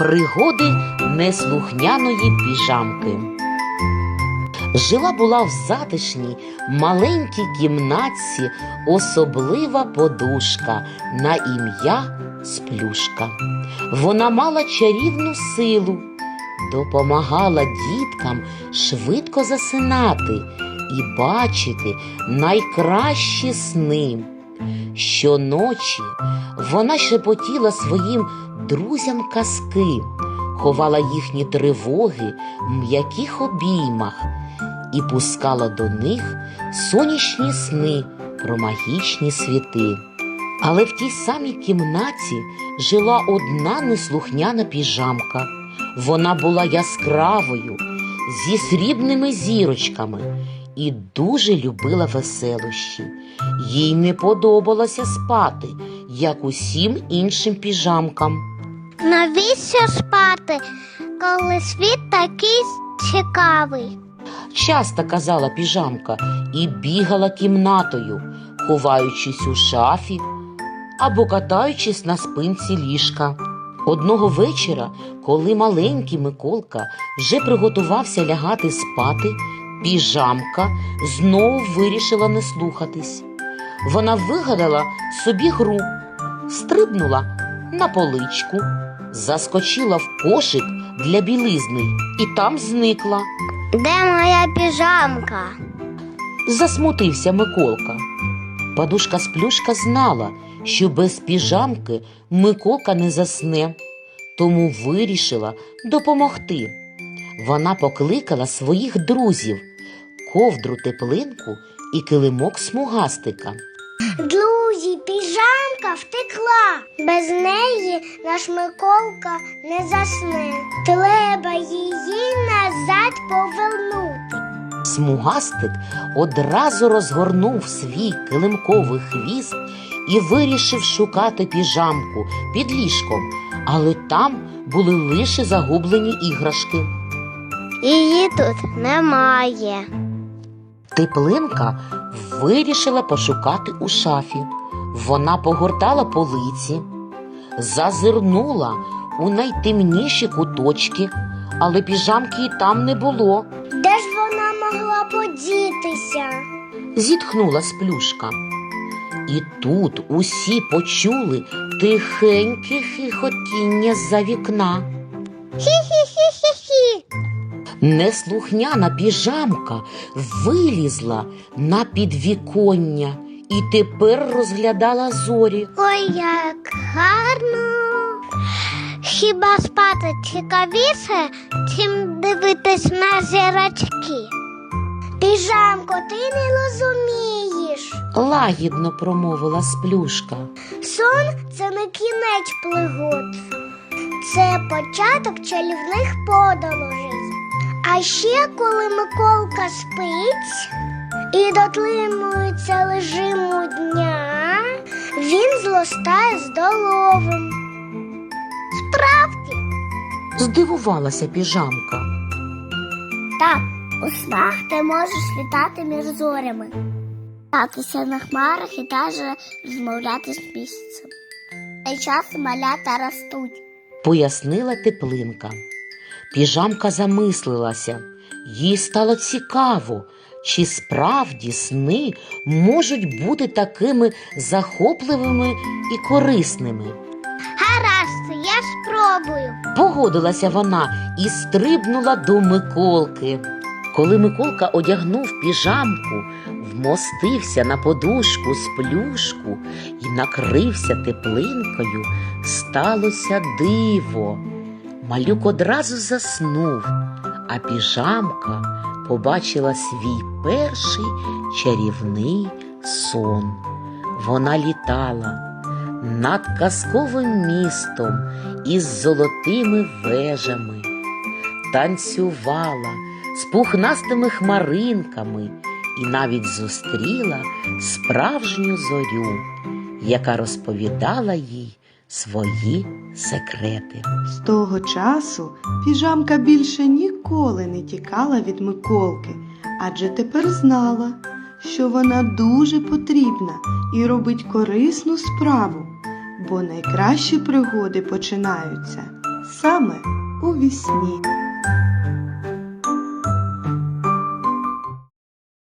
Пригоди неслухняної піжамки. Жила була в затишній маленькій кімнатці особлива подушка на ім'я Сплюшка. Вона мала чарівну силу, допомагала діткам швидко засинати і бачити найкращі сни. Щоночі вона шепотіла своїм друзям казки, ховала їхні тривоги в м'яких обіймах і пускала до них сонячні сни про магічні світи. Але в тій самій кімнаті жила одна неслухняна піжамка. Вона була яскравою, зі срібними зірочками і дуже любила веселощі. Їй не подобалося спати, як усім іншим піжамкам. Навіщо спати, коли світ такий цікавий? Часто казала піжамка і бігала кімнатою, ховаючись у шафі або катаючись на спинці ліжка. Одного вечора, коли маленький Миколка вже приготувався лягати спати, піжамка знову вирішила не слухатись. Вона вигадала собі гру, стрибнула на поличку, заскочила в кошик для білизни і там зникла. Де моя піжамка? Засмутився Миколка. Подушка сплюшка знала, що без піжамки Миколка не засне, тому вирішила допомогти. Вона покликала своїх друзів ковдру теплинку і килимок смугастика. Друзі, піжамка втекла. Без неї наш Миколка не засне. Треба її назад повернути. Смугастик одразу розгорнув свій килимковий хвіст і вирішив шукати піжамку під ліжком, але там були лише загублені іграшки. Її тут немає. Теплинка вирішила пошукати у шафі. Вона погортала полиці, зазирнула у найтемніші куточки, але піжамки і там не було. Де ж вона могла подітися? Зітхнула сплюшка. І тут усі почули тихеньке хихотіння з-за вікна. Хі-хі-хі-хі-хі. Неслухняна піжамка вилізла на підвіконня і тепер розглядала зорі. Ой, як гарно. Хіба спати цікавіше, чим дивитись на зірочки? Піжамко, ти не розумієш. Лагідно промовила сплюшка. Сон це не кінець пригод. Це початок чарівних подорожей. А ще коли Миколка спить і дотримується режиму дня, він зростає здоровим. Справді, Здивувалася піжамка. так, у снах ти можеш літати між зорями, кататися на хмарах і навіть розмовляти з місяцем. Та й часу малята ростуть. Пояснила теплинка. Піжамка замислилася. Їй стало цікаво, чи справді сни можуть бути такими захопливими і корисними. Гаразд, я спробую. Погодилася вона і стрибнула до Миколки. Коли Миколка одягнув піжамку, вмостився на подушку з плюшку і накрився теплинкою, сталося диво. Малюк одразу заснув, а піжамка побачила свій перший чарівний сон. Вона літала над казковим містом із золотими вежами, танцювала з пухнастими хмаринками і навіть зустріла справжню зорю, яка розповідала їй свої секрети. З того часу піжамка більше ніколи не тікала від Миколки, адже тепер знала, що вона дуже потрібна і робить корисну справу, бо найкращі пригоди починаються саме у вісні.